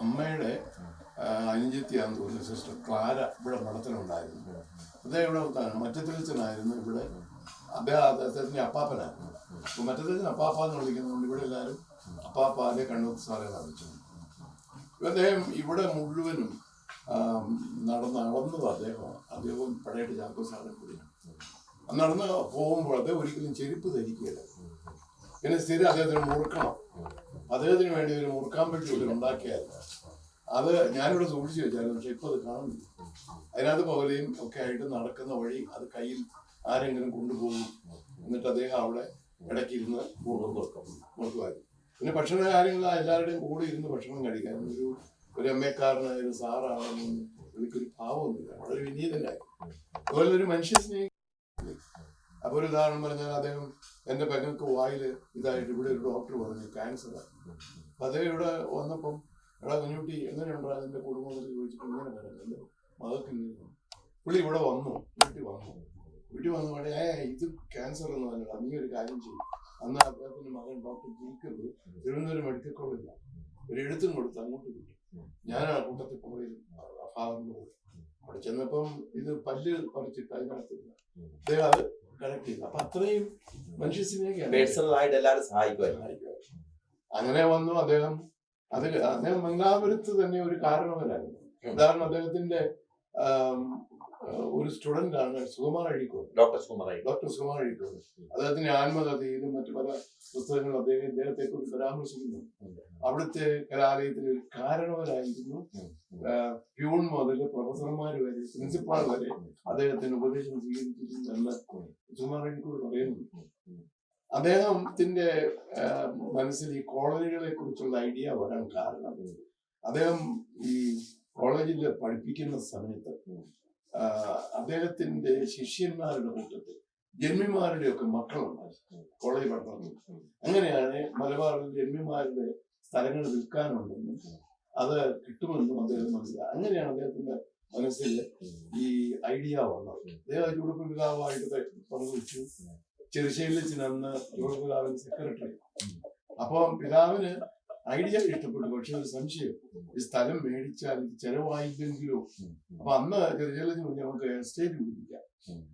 അമ്മയുടെ അനുജത്തിയാന്ന് തോന്നുന്നു sister Clara ഇവിടെ മഠത്തിലുണ്ടായിരുന്നു. അദ്ദേഹം ഇവിടെ. മറ്റത്തിലച്ചനായിരുന്നു ഇവിടെ. അദ്ദേഹം അദ്ദേഹത്തിന്റെ അപ്പാപ്പനായിരുന്നു. അപ്പൊ മറ്റത്തിലച്ചൻ അപ്പാപ്പ എന്ന് വിളിക്കുന്നതുകൊണ്ട് ഇവിടെ എല്ലാവരും അപ്പാപ്പ അല്ലെ കണ്ണൂർ സാറെ വിളിച്ചു അദ്ദേഹം ഇവിടെ മുഴുവനും നടന്ന് അളന്നത് അദ്ദേഹമാണ്. അദ്ദേഹവും പടയട്ട് ചാക്കോ സാറിനെ കൂടിയാണ്. നടന്ന് പോകുമ്പോൾ അദ്ദേഹം ഒരിക്കലും ചെരുപ്പ് ധരിക്കുകയില്ല. പിന്നെ സ്ഥിരം അദ്ദേഹത്തിന് മുറുക്കണം. അദ്ദേഹത്തിന് വേണ്ടി ഒരു മുറുക്കാൻ പറ്റിയ ഒരു ഉണ്ടാക്കിയായിരുന്നു അത് ഞാനിവിടെ സൂക്ഷിച്ചു വെച്ചായിരുന്നു പക്ഷെ ഇപ്പൊ അത് കാണുന്നില്ല. അതിനകത്ത് പോലെയും ഒക്കെ ആയിട്ട് നടക്കുന്ന വഴി അത് കയ്യിൽ ആരെങ്കിലും കൊണ്ടുപോകും എന്നിട്ട് അദ്ദേഹം അവിടെ ഇടയ്ക്ക് ഇരുന്ന് മുറുക്കുമായിരുന്നു പിന്നെ ഭക്ഷണ കാര്യങ്ങൾ എല്ലാവരുടെയും കൂടെ ഇരുന്ന് ഭക്ഷണം കഴിക്കാൻ ഒരു ഒരു അമ്മക്കാരനായാലും ഒരു സാറാണെന്നും എനിക്കൊരു ഭാവമൊന്നുമില്ല. വളരെ വിനീതനായി. അതുപോലെ ഒരു മനുഷ്യ സ്നേഹി അപ്പൊ ഒരു ഉദാഹരണം പറഞ്ഞാൽ അദ്ദേഹം എന്റെ പെങ്ങൾക്ക് വായിൽ ഇതായിട്ട് ഇവിടെ ഒരു ഡോക്ടർ പറഞ്ഞു ക്യാൻസർ അപ്പം അതേ ഇവിടെ വന്നപ്പം എടാ കുഞ്ഞുട്ടി എങ്ങനെയുണ്ടാ എന്റെ കുടുംബം എന്നൊക്കെ ചോദിച്ചിട്ട് ഇങ്ങനെ പറഞ്ഞു. എന്റെ മകൾക്ക് ഇങ്ങനെ പുള്ളി ഇവിടെ വന്നു വീട്ടിൽ വന്നു. വീട്ടിൽ വന്നു പറഞ്ഞു ഏ ഇത് ക്യാൻസർ എന്ന് പറഞ്ഞു നീ ഒരു കാര്യം ചെയ്യും. അന്ന് അദ്ദേഹത്തിന്റെ മകൻ ഡോക്ടർ ജയിക്കബ് തിരുവനന്തപുരം മെഡിക്കൽ കോളേജില്ല ഒരു എഴുത്തും കൊടുത്ത് അങ്ങോട്ട് കിട്ടി ആ കൂട്ടത്തിൽ പോയി പോയി. അവിടെ ചെന്നപ്പം ഇത് പല്ല് പറിച്ചിട്ട് അതിനകത്തില്ല അദ്ദേഹം അത് കണക്ട് ചെയ്തു അപ്പൊ അത്രയും മനുഷ്യ സ്നേഹിയാണ് പേഴ്സണൽ ആയിട്ട് എല്ലാവരും സഹായിക്കുമായിരുന്നു അങ്ങനെ വന്നു അദ്ദേഹം. അത് അദ്ദേഹം മംഗലാപുരത്ത് തന്നെ ഒരു കാരണവരായിരുന്നു ഉദാഹരണം അദ്ദേഹത്തിന്റെ ഒരു സ്റ്റുഡന്റ് ആണ് Sukumar Azhikode. Doctor Sukumar doctor Sukumar Azhikode. അദ്ദേഹത്തിന്റെ ആത്മകഥയിലും മറ്റു പല പുസ്തകങ്ങളും അദ്ദേഹം ഇദ്ദേഹത്തെ കുറിച്ച് പരാമർശിക്കുന്നു അവിടുത്തെ കലാലയത്തിലെ ഒരു കാരണവരായിരുന്നു പ്യൂൺ മുതൽ പ്രൊഫസർമാർ വരെ പ്രിൻസിപ്പാൾ വരെ അദ്ദേഹത്തിന് ഉപദേശം സ്വീകരിച്ചിട്ടുണ്ടെന്ന് സുകുമാർ അഴീക്കോട് പറയുന്നു അദ്ദേഹത്തിന്റെ മനസ്സിൽ ഈ കോളനികളെ കുറിച്ചുള്ള ഐഡിയ വരാൻ കാരണം അദ്ദേഹം ഈ കോളേജിൽ പഠിപ്പിക്കുന്ന സമയത്ത് അദ്ദേഹത്തിന്റെ ശിഷ്യന്മാരുടെ കൂട്ടത്തിൽ ജന്മിമാരുടെ ഒക്കെ മക്കളുണ്ടായിരുന്നു കോളേജ് പഠനത്തിൽ അങ്ങനെയാണ് മലബാറിൽ ജന്മിമാരുടെ സ്ഥലങ്ങൾ വിൽക്കാനുണ്ടെന്നും അത് കിട്ടുമെന്നും അദ്ദേഹം മനസ്സിലായി അങ്ങനെയാണ് അദ്ദേഹത്തിന്റെ മനസ്സിൽ ഈ ഐഡിയ വന്നത്. അദ്ദേഹം യൂറോപ്യൻ പിതാവായിട്ട് പങ്കുവച്ചു. ചെറുശ്ശേരിയിൽ ചെന്ന് ചൂടുപ്പ് പിതാവിന്റെ സെക്രട്ടറി. അപ്പം പിതാവിന് ഐഡിയ ഇഷ്ടപ്പെട്ടു. പക്ഷെ ഒരു സംശയം. ഈ സ്ഥലം മേടിച്ചാൽ ഇത് ചെലവായില്ലെങ്കിലോ? അപ്പൊ അന്ന് ചെറിയ നമുക്ക് എസ്റ്റേറ്റ് പിടിപ്പിക്കാം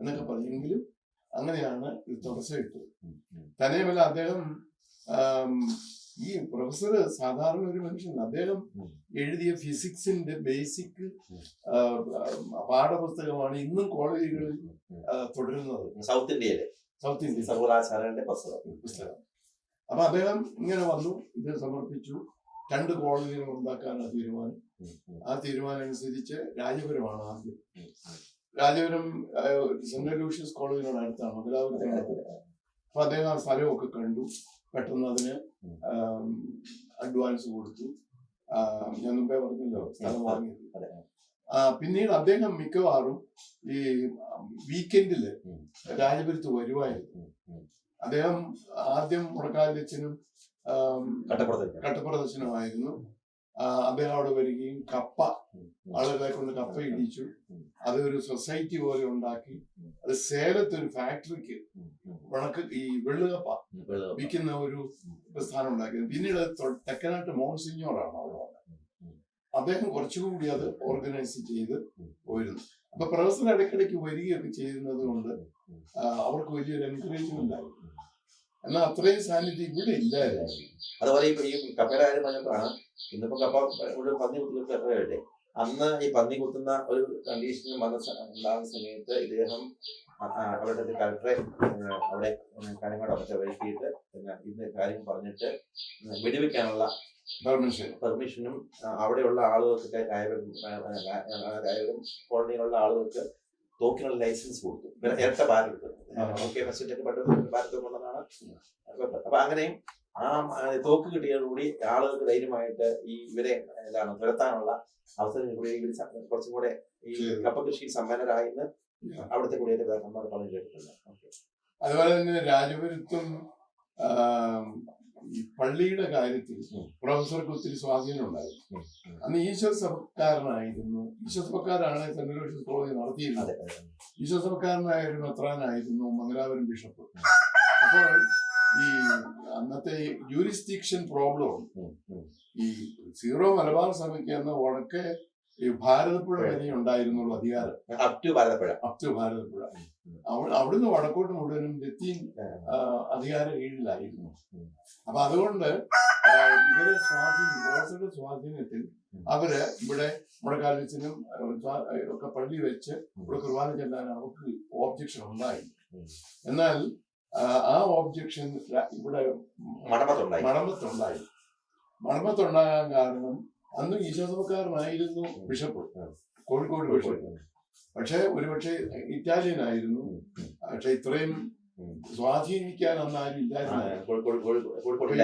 എന്നൊക്കെ പറഞ്ഞെങ്കിലും അങ്ങനെയാണ് ഇത് തുടച്ചമിട്ടത് തന്നെയുമല്ല അദ്ദേഹം ഈ പ്രൊഫസർ സാധാരണ ഒരു മനുഷ്യൻ അദ്ദേഹം എഴുതിയ ഫിസിക്സിന്റെ ബേസിക് പാഠപുസ്തകമാണ് ഇന്നും കോളേജുകളിൽ തുടരുന്നത്. സൗത്ത് ഇന്ത്യയിലെ സൗത്ത് ഇന്ത്യ സർവകലാശാലയുടെ പുസ്തകം. പുസ്തകം. അപ്പൊ അദ്ദേഹം ഇങ്ങനെ വന്നു ഇത് സമർപ്പിച്ചു. രണ്ട് കോളനികൾ ഉണ്ടാക്കാനാണ് തീരുമാനം. ആ തീരുമാനം അനുസരിച്ച് രാജപുരമാണ് ആദ്യം. രാജപുരം സെന്റ് ലൂഷ്യസ് കോളേജിനോട് അടുത്താണ് മുതലാവത്തെ അപ്പൊ അദ്ദേഹം ആ സ്ഥലമൊക്കെ കണ്ടു. പെട്ടെന്ന് അതിന് അഡ്വാൻസ് കൊടുത്തു. ഞാൻ മുമ്പേ പറഞ്ഞല്ലോ സ്ഥലം വാങ്ങി പിന്നീട് അദ്ദേഹം മിക്കവാറും ഈ വീക്കെൻഡിൽ. രാജപുരത്ത് വരുമായിരുന്നു. അദ്ദേഹം ആദ്യം മുടക്കാലച്ചനും കട്ടപ്രദർശനമായിരുന്നു അദ്ദേഹം അവിടെ വരികയും കപ്പ ആളുകളെ കൊണ്ട് കപ്പ ഇടിച്ചു. അത് ഒരു സൊസൈറ്റി പോലെ ഉണ്ടാക്കി. അത് സേലത്ത് ഒരു ഫാക്ടറിക്ക് വണക്ക് ഈ വെള്ളുകപ്പ വിൽക്കുന്ന ഒരു പ്രസ്ഥാനം ഉണ്ടാക്കി പിന്നീട് തെക്കനാട്ട് മോൺസിഞ്ഞോറാണ് അവിടെ. അദ്ദേഹം കുറച്ചുകൂടി അത് ഓർഗനൈസ് ചെയ്ത് പോയിരുന്നു. അപ്പൊ പ്രൊഫസർ ഇടയ്ക്കിടയ്ക്ക് വരികയൊക്കെ ചെയ്യുന്നത് കൊണ്ട് അവർക്ക് വലിയൊരു എൻകറേജ്മെന്റ് ആയി എന്നാൽ അത്രയും സാന്നിധ്യം ഇവിടെ ഇല്ലായിരുന്നു. അതുപോലെ ഇപ്പൊ ഈ കപ്പയുടെ കാര്യം പറഞ്ഞപ്പോഴാണ് ഇന്നിപ്പോ കപ്പ ഇവിടെ പന്നി കുത്തുന്നവരുടെ അന്ന് ഈ പന്നി കുത്തുന്ന ഒരു കണ്ടീഷനിൽ വന്ന ഉണ്ടാകുന്ന സമയത്ത് ഇദ്ദേഹം അവിടുത്തെ ഒരു കളക്ടറെ അവിടെ കാര്യങ്ങളോട് ഒക്കെ വരുത്തിയിട്ട് പിന്നെ ഇന്ന് കാര്യം പറഞ്ഞിട്ട് വെടിവെക്കാനുള്ള പെർമിഷനും അവിടെയുള്ള ആളുകൾക്ക് കോളനിയിലുള്ള ആളുകൾക്ക് തോക്കിനുള്ള ലൈസൻസ് കൊടുത്തു. നേരത്തെ ഇരട്ട ഭാരത് ഓക്കെ ഫസ്റ്റ് പണ്ട് ഭാരത് കൊണ്ടെന്നാണ് അപ്പൊ- അങ്ങനെയും ആ തോക്ക് കിട്ടിയതോടുകൂടി ആളുകൾക്ക് ധൈര്യമായിട്ട് ഈ ഇവരെ എന്താണ് തുരത്താനുള്ള അവസരം കൂടി കുറച്ചും കൂടെ ഈ. കപ്പ കൃഷി സമ്മാനരായി അവിടുത്തെ കുടിയേറ്റ നമ്മൾ പറഞ്ഞു കേട്ടിട്ടുണ്ട്. ഓക്കെ അതുപോലെ തന്നെ രാജപുരത്തും ഈ പള്ളിയുടെ കാര്യത്തിൽ പ്രൊഫസർ പ്രൊഫസർക്ക് ഒത്തിരി സ്വാധീനം ഉണ്ടായിരുന്നു. അന്ന് ഈശ്വര സഭക്കാരനായിരുന്നു. ഈശ്വര സഭക്കാരാണ് സെന്റ് കോളേജ് നടത്തിയിരുന്നത്. ഈശ്വര സഭക്കാരനായ ഒരു മെത്രാനായിരുന്നു മംഗലാപുരം ബിഷപ്പ്. അപ്പോൾ ഈ അന്നത്തെ ജൂരിസ്റ്റിക്ഷൻ പ്രോബ്ലം. ഈ സീറോ മലബാർ സഭയ്ക്ക് എന്ന വടക്ക് ഈ ഭാരതപ്പുഴ വരെ ഉണ്ടായിരുന്നുള്ളൂ അധികാരം. Up to Bharathapuzha. Up to Bharathapuzha. ഉം. അവ- അവിടുന്ന് വടക്കോട്ട് മുഴുവനും ലത്തീൻ അധികാര കീഴിലായിരുന്നു. അപ്പൊ അതുകൊണ്ട് ഇവരെ സ്വാധീനം ബോസയുടെ സ്വാധീനത്തിൽ അവർ ഇവിടെ മുടക്കാലിച്ചിനും ഒക്കെ പള്ളി വെച്ച് ഇവിടെ കുർബാന ചെല്ലാൻ അവർക്ക് ഓബ്ജക്ഷൻ ഉണ്ടായി. എന്നാൽ ആ, ഓബ്ജെക്ഷൻ ഇവിടെ മടമത്തുണ്ടായി മണമത്തുണ്ടായി. മണമത്തുണ്ടാകാൻ കാരണം അന്ന് ഈശോസഭക്കാരനായിരുന്നു ബിഷപ്പ്. കോഴിക്കോട് ബിഷപ്പ്. പക്ഷേ ഒരുപക്ഷെ ഇറ്റാലിയൻ ആയിരുന്നു പക്ഷെ ഇത്രയും സ്വാധീനിക്കാൻ അന്ന് ആരും ഇല്ലായിരുന്നു.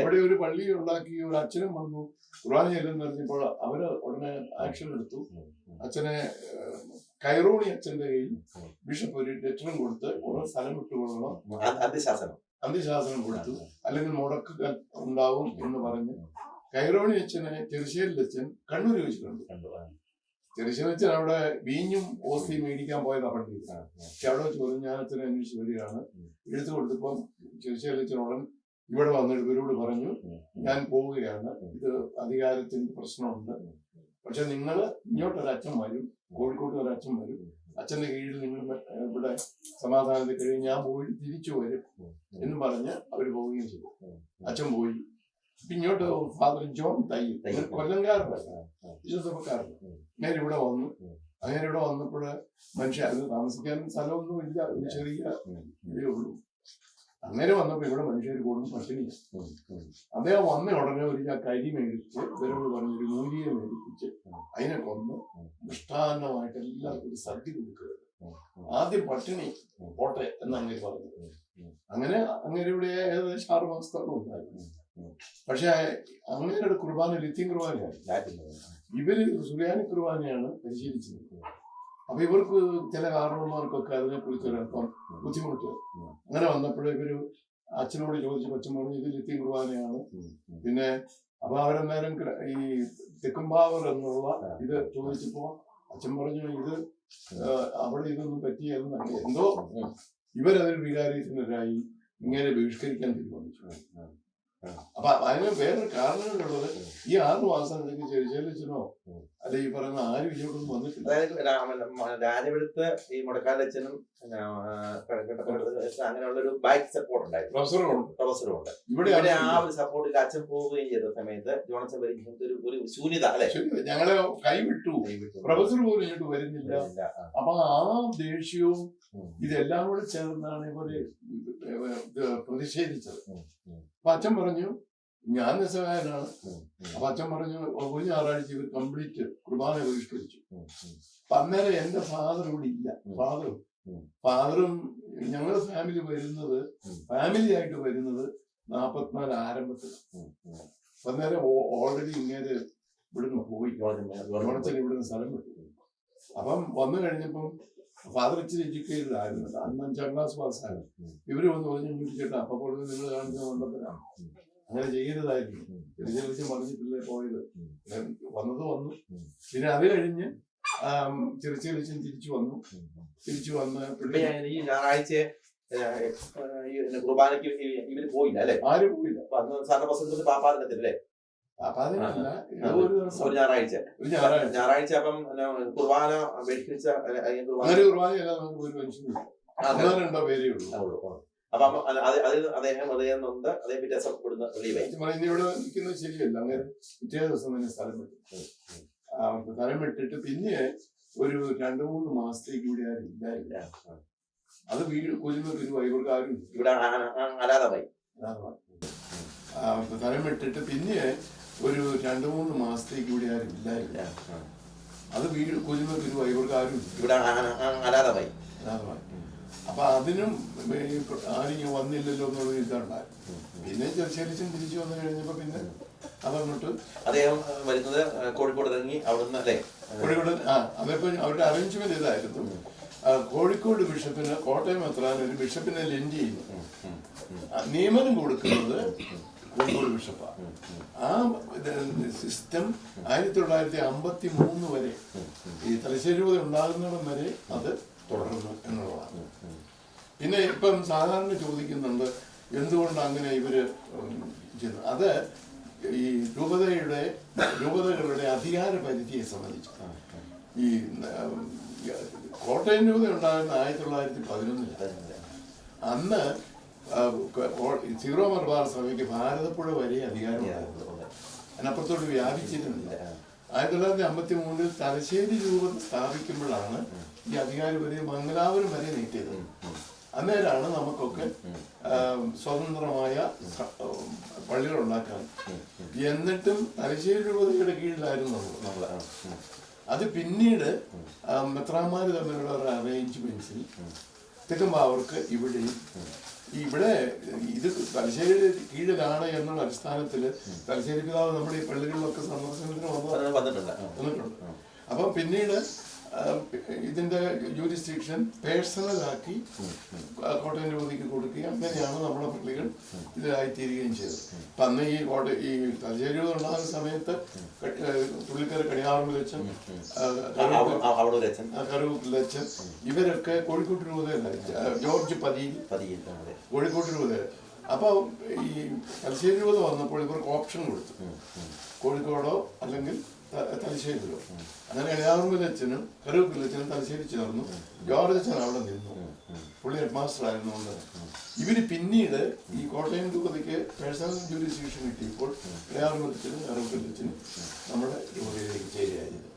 ഇവിടെ ഒരു പള്ളി ഉണ്ടാക്കി ഒരു അച്ഛനും വന്നു. ഖുർആൻ ചെല്ലെന്ന് പറഞ്ഞപ്പോൾ അവർ ഉടനെ ആക്ഷൻ എടുത്തു. അച്ഛനെ കൈറോണി അച്ഛന്റെ കയ്യിൽ ബിഷപ്പ് ഒരു ലെറ്ററും കൊടുത്ത് ഓരോ സ്ഥലം വിട്ടുകൊള്ളണം അന്ത്യശാസനം. അന്ത്യശാസനം കൊടുത്തു. അല്ലെങ്കിൽ മുടക്ക് ഉണ്ടാവും എന്ന് പറഞ്ഞ് കൈറോണി അച്ഛനെ ചെറുശ്ശേരി അച്ഛൻ കണ്ണൂർ വെച്ചിട്ടുണ്ട് ചെറുശ്ശേരി അച്ഛൻ അവിടെ വീഞ്ഞും ഓസ്തിയും മേടിക്കാൻ പോയത് അവിടെ. പക്ഷെ അവിടെ വെച്ച് പറഞ്ഞു ഞാൻ അച്ഛനെ അന്വേഷിച്ച് വരികയാണ്. എടുത്തു കൊടുത്തപ്പം ചെറുശ്ശേരി അച്ഛൻ ഉടൻ ഇവിടെ വന്നിട്ട് ഇവരോട് പറഞ്ഞു ഞാൻ പോവുകയാണ്. ഇത് അധികാരത്തിന്റെ പ്രശ്നമുണ്ട്. പക്ഷെ നിങ്ങൾ ഇങ്ങോട്ടൊരു അച്ഛൻ വരും കോഴിക്കോട്ട് ഒരു അച്ഛൻ വരും. അച്ഛന്റെ കീഴിൽ നിങ്ങൾ ഇവിടെ സമാധാനത്തിൽ കഴിയും ഞാൻ പോയി തിരിച്ചു വരും എന്ന് പറഞ്ഞ് അവർ പോവുകയും ചെയ്തു. അച്ഛൻ പോയി. ഇങ്ങോട്ട് ഫാദർ ജോൺ തയ്യൽ കൊല്ലംകാരനാണ് കൊല്ലംകാരനല്ല നേരെ ആ. ഇവിടെ വന്നു. അങ്ങനെ ഇവിടെ വന്നപ്പോൾ മനുഷ്യ അത് താമസിക്കാനും സ്ഥലമൊന്നും ഇല്ല. ഒരു ചെറിയ ഇതേ ഉള്ളൂ. അങ്ങനെ വന്നപ്പോ ഇവിടെ മനുഷ്യർ കൂടുതൽ പട്ടിണി ഉം, ഉം. അദ്ദേഹം വന്ന ഉടനെ ഒരു ചാക്ക് കരി മേടിച്ച് ഇവരോട് പറഞ്ഞൊരു ഒരു മൂലിയെ മേടിപ്പിച്ച്. അതിനെ കൊന്ന്. ദൃഷ്ടാന്തമായിട്ട് എല്ലാവർക്കും ഒരു സദ്യ കൊടുക്കുക. ആദ്യം പട്ടിണി. പോട്ടെ എന്ന് അങ്ങനെ പറഞ്ഞു. അങ്ങനെ അങ്ങനെ ഇവിടെ ഏകദേശം ആറ് മാസത്തോളം ഉണ്ടായിരുന്നു. പക്ഷെ അങ്ങനെയുള്ള കുർബാന ലിത്യം കുർബാനയാണ്. ഇവർ സുറിയാനി കുർബാനയാണ് പരിശീലിച്ചത് അപ്പൊ ഇവർക്ക് ചില കാരണവന്മാർക്കൊക്കെ അതിനെ കുറിച്ച് ഒരല്പം ബുദ്ധിമുട്ട്. അങ്ങനെ വന്നപ്പോഴേ ഇവർ അച്ഛനോട് ചോദിച്ചു അച്ഛൻ പറഞ്ഞു ഇത് ലിത്യം കുർബാനയാണ്. പിന്നെ അപ്പൊ അവരന്നേരം നേരം ഈ തെക്കുംപാവർ എന്നുള്ള ഇത് ചോദിച്ചപ്പോ അച്ഛൻ പറഞ്ഞു ഇത് അവിടെ ഇതൊന്നും എന്ന് എന്തോ ഇവരതിൽ വികാരീതരായി ഇങ്ങനെ ബഹിഷ്കരിക്കാൻ തീരുമാനിച്ചു. അപ്പൊ അതിന് വേറൊരു കാരണങ്ങളുള്ളത് ഈ ആറ് മാസം നിങ്ങൾക്ക് ചെറിച്ചോ അല്ലെ ഈ പറയുന്ന ആരും ഇങ്ങോട്ടൊന്നും വന്നിട്ടില്ല? അതായത് രാജപുരത്ത് ഈ മുടക്കാലച്ചനും അങ്ങനെയുള്ള ഒരു ബാക്ക് സപ്പോർട്ട് ഉണ്ടായിരുന്നു. പ്രൊഫസറുണ്ട് പ്രൊഫസറും ഉണ്ട് ഇവിടെ ആ ഒരു സപ്പോർട്ടിൽ അച്ഛൻ പോവുകയും ചെയ്ത സമയത്ത് ജോൺസൺ വരും ഒരു ഒരു ശൂന്യത അല്ലെ? ഞങ്ങളെ കൈവിട്ടു. പ്രൊഫസർ പോലും ഇങ്ങോട്ട് വരുന്നില്ല. അപ്പൊ ആ ദേഷ്യവും. ഇതെല്ലാം കൂടെ ചേർന്നാണ് ഇവർ പ്രതിഷേധിച്ചത്. അപ്പൊ അച്ഛൻ പറഞ്ഞു ഞാൻ നിസ്സഹായനാണ് അപ്പൊ അച്ഛൻ പറഞ്ഞു ഒരു ഞായറാഴ്ച ഇവർ കംപ്ലീറ്റ് കുർബാന ബഹിഷ്കരിച്ചു. അപ്പൊ അന്നേരം എന്റെ ഫാദർ ഇവിടെ ഇല്ല. ഫാദറും ഫാദറും ഞങ്ങളുടെ ഫാമിലി വരുന്നത്. ഫാമിലി ആയിട്ട് വരുന്നത് നാപ്പത്തിനാല്. അപ്പൊ അന്നേരം ഓൾറെഡി ഇങ്ങനെ ഇവിടുന്ന് പോയി. ഓണത്തിന് ഇവിടുന്ന് സ്ഥലം വിട്ടു. അപ്പം വന്നു കഴിഞ്ഞപ്പം ഫാദർ ഇച്ചിരി എഡ്യൂക്കേറ്റഡ് ആയിരുന്നു അന്ന് അഞ്ചാം ക്ലാസ് പാസ്സായിരുന്നു. ഇവർ വന്ന് പറഞ്ഞു ഇങ്ങോട്ട് ചേട്ടാ അപ്പൊ കൂടുതൽ നിങ്ങൾ കാണിക്കുന്ന മണ്ഡലത്തിലാണ്. അങ്ങനെ ചെയ്യരുതായിരുന്നു ഉം. തിരിച്ചു പറഞ്ഞിട്ടില്ലേ പോയത് വന്നത് വന്നു. പിന്നെ അത് കഴിഞ്ഞ് തിരിച്ചു വന്നു ഉം. തിരിച്ചു വന്ന് ഞാൻ ഈ ഞായറാഴ്ച കുർബാനയ്ക്ക് ഇവർ പോയില്ല അല്ലെ ആരും പോയില്ല സാറിന്റെ പ്രസംഗത്തിൽ പാപ്പാദിനത്തില്ലേ അപ്പൊ അതിനല്ല. ഒരു ദിവസം ഒരു ഞായറാഴ്ച ഒരു ഞായറാഴ്ച ഞായറാഴ്ച അപ്പം പിന്നെ കുർബാന ബഹിഷ്കരിച്ച അല്ലെങ്കിൽ കുർബാന അങ്ങനെ കുർബാനയല്ല നമുക്ക് ഒരു മനുഷ്യനില്ല അതെ. ഒന്നോ രണ്ടോ പേരേ ഉള്ളൂ ആ, ആ. അപ്പൊ അമ്മ- അത് അത് അതിൽ അദ്ദേഹം ഹൃദയം നൊന്ത് അതേ പിറ്റേ ദിവസം ഇവിടുന്ന് ലീവായി സത്യം പറഞ്ഞാൽ ഇനി ഇവിടെ നിൽക്കുന്നത് ശരിയല്ല അങ്ങനെ പിറ്റേ ദിവസം തന്നെ സ്ഥലം വിട്ടു. ആ, സ്ഥലം വിട്ടിട്ട് പിന്നെ ഒരു രണ്ടു മൂന്ന് മാസത്തേക്ക് ഇവിടെ ആരും ഇല്ലായില്ല അത് വീട് കൊല്ലുന്ന ഒരു ഇവർക്ക് ആരും ഇല്ല. ഇവിടെ ആ- ആ- ആ അനാഥമായി അതാണ് പറഞ്ഞത്. ആ, സ്ഥലം വിട്ടിട്ട് പിന്നെ ഒരു രണ്ടു മൂന്ന് മാസത്തേക്ക് ഇവിടെ ആരും ഇല്ലായിരുന്നു. അത് വീട് കൊല്ലുന്ന തിരുവായി ഇവർക്ക് ആരും. ഇവിടെ അനാഥമായി. അപ്പൊ അതിനും ആരും വന്നില്ലല്ലോ എന്നുള്ള ഇതുണ്ടായി. പിന്നെ ചെറിച്ചും തിരിച്ചു വന്നു കഴിഞ്ഞപ്പോ പിന്നെ അതങ്ങോട്ട് അദ്ദേഹം വരുന്നത് കോഴിക്കോട് ഇറങ്ങി അവിടുന്ന് അല്ലേ? കോഴിക്കോട് ആ അതിപ്പോ അവരുടെ അറേഞ്ച്മെന്റ് ഇതായിരുന്നു. കോഴിക്കോട് ബിഷപ്പിന് കോട്ടയം എത്രാൻ ഒരു ബിഷപ്പിനെ ലെൻഡ് ചെയ്യുന്നു. നിയമനം കൊടുക്കുന്നത് കോഴിക്കോട് ബിഷപ്പ് ആ സിസ്റ്റം ആയിരത്തി തൊള്ളായിരത്തി അമ്പത്തി മൂന്ന് വരെ ഈ തലശ്ശേരി രൂപത ഉണ്ടാകുന്നിടം വരെ അത് തുടർന്നു എന്നുള്ളതാണ്. പിന്നെ ഇപ്പം സാധാരണ ചോദിക്കുന്നുണ്ട് എന്തുകൊണ്ട് അങ്ങനെ ഇവർ ചെയ്യുന്നു അത് ഈ രൂപതയുടെ രൂപതകളുടെ അധികാര പരിധിയെ സംബന്ധിച്ച്. ഈ കോട്ടയം രൂപത ഉണ്ടാകുന്ന ആയിരത്തി തൊള്ളായിരത്തി പതിനൊന്നിലാണ് അന്ന് സീറോ മലബാർ സഭയ്ക്ക് ഭാരതപ്പുഴ വരെ അധികാരമുണ്ടായിരുന്നു അതിനപ്പുറത്തോട്ട് വ്യാപിച്ചിരുന്നില്ല. ആയിരത്തി തൊള്ളായിരത്തി അമ്പത്തി മൂന്നിൽ തലശ്ശേരി രൂപം സ്ഥാപിക്കുമ്പോഴാണ് ഈ അധികാരം വരെ മംഗലാപുരം വരെ നീട്ടിയത്. അന്നേരമാണ് നമുക്കൊക്കെ സ്വതന്ത്രമായ പള്ളികൾ ഉണ്ടാക്കാൻ. എന്നിട്ടും തലശ്ശേരി രൂപതയുടെ കീഴിലായിരുന്നു നമ്മൾ. അത് പിന്നീട് മെത്രാമാര് തമ്മിലുള്ള ഒരു അറേഞ്ച്മെന്റ്സിൽ തികമ്പാവർക്ക് ഇവിടെ ഈ ഇവിടെ ഇത് തലശ്ശേരിയുടെ കീഴിലാണ് എന്നുള്ള അടിസ്ഥാനത്തിൽ തലശ്ശേരി പിതാവ് നമ്മുടെ ഈ പള്ളികളിലൊക്കെ സന്ദർശനത്തിന് വന്നു വന്നിട്ടുണ്ട്. അപ്പൊ പിന്നീട് ഇതിന്റെ ജൂരിസ്ട്രിക്ഷൻ പേഴ്സണലാക്കി കോട്ടയം രൂപതയ്ക്ക് കൊടുക്കുകയും അങ്ങനെയാണ് നമ്മുടെ പള്ളികൾ ഇതിലായിത്തീരുകയും ചെയ്തത്. അപ്പൊ അന്ന് ഈ കോട്ട ഈ തലശ്ശേരി ഉണ്ടാകുന്ന സമയത്ത് ക- ഏ, പുള്ളിക്കര കണിയാറുമ്പിൽ വെച്ചും കറുവിലച്ചൻ ഇവരൊക്കെ കോഴിക്കോട്ട് രൂപതയിലായി ജോർജ് പതിയിൽ. കോഴിക്കോട്ട് രൂപതയിൽ അപ്പോൾ ഈ തലശ്ശേരി രൂപത വന്നപ്പോൾ ഇവർക്ക് ഓപ്ഷൻ കൊടുത്തു. കോഴിക്കോടോ അല്ലെങ്കിൽ തലശ്ശേരിയിലോ? അങ്ങനെ എളിയാറുമ്പിലച്ചനും കറുവിലച്ചനും തലശ്ശേരി ചേർന്നു. ജോർജ് അച്ഛൻ അവിടെ നിന്നു. പുള്ളി ഹെഡ് മാസ്റ്റർ ആയിരുന്നുകൊണ്ട് ഇവർ പിന്നീട് ഈ കോട്ടയം രൂപതയ്ക്ക് പേഴ്സണൽ ജൂരിസ്ഡിക്ഷൻ കിട്ടിയപ്പോൾ എളിയാറുമ്പിലച്ചനും കറുവിലച്ചനും നമ്മുടെ രൂപതയിലേക്ക് ചേരുകയായിരുന്നു.